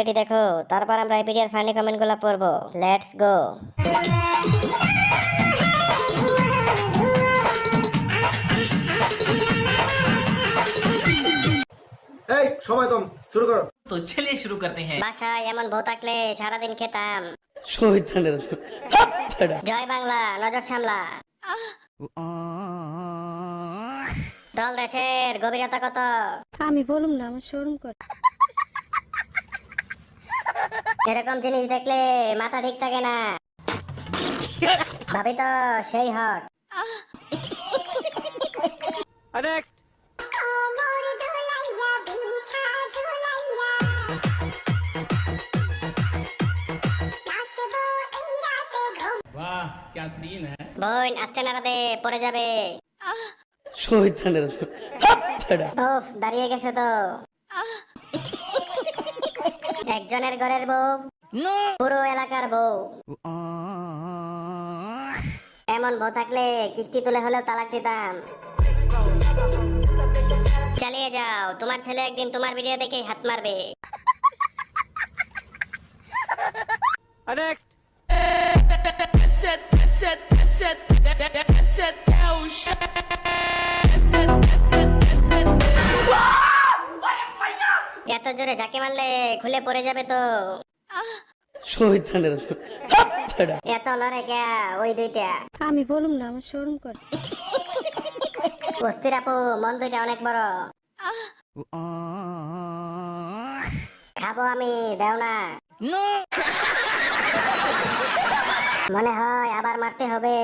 এটি দেখো। তারপর আমরা এই ভিডিওর ফানি কমেন্টগুলো পড়ব। লেটস গো এই সময় কম। শুরু করো। তো চলে শুরু করতে হ্যাঁ। বাসা এমন বউ সারা দিন খেতাম। শয়তানের জয় বাংলা নজর সামলা। দল দেশের গভীরতা কত? আমি বলুম না আমার শরম কর এরকম জিনিস দেখলে মাথা ঠিক থাকে না ভাবি তো সেই হট वाह क्या सीन है বোন আস্তে নাড়াতে পড়ে যাবে শহীদানের উফ দাঁড়িয়ে গেছে তো একজনের ঘরের বউ পুরো এলাকার বউ এমন বউ থাকলে কিস্তি তুলে হলেও তালাক দিতাম চালিয়ে যাও তোমার ছেলে একদিন তোমার ভিডিও দেখেই হাত মারবে এত জোরে যাকে মারলে খুলে পড়ে যাবে তো। শহীদানের এত লড়ে গিয়া ওই দুইটা। আমি বলুম না আমার শোরুম করে। অস্থির আপু মন দুইটা অনেক বড়। খাব আমি দেও না। মনে হয় আবার মারতে হবে।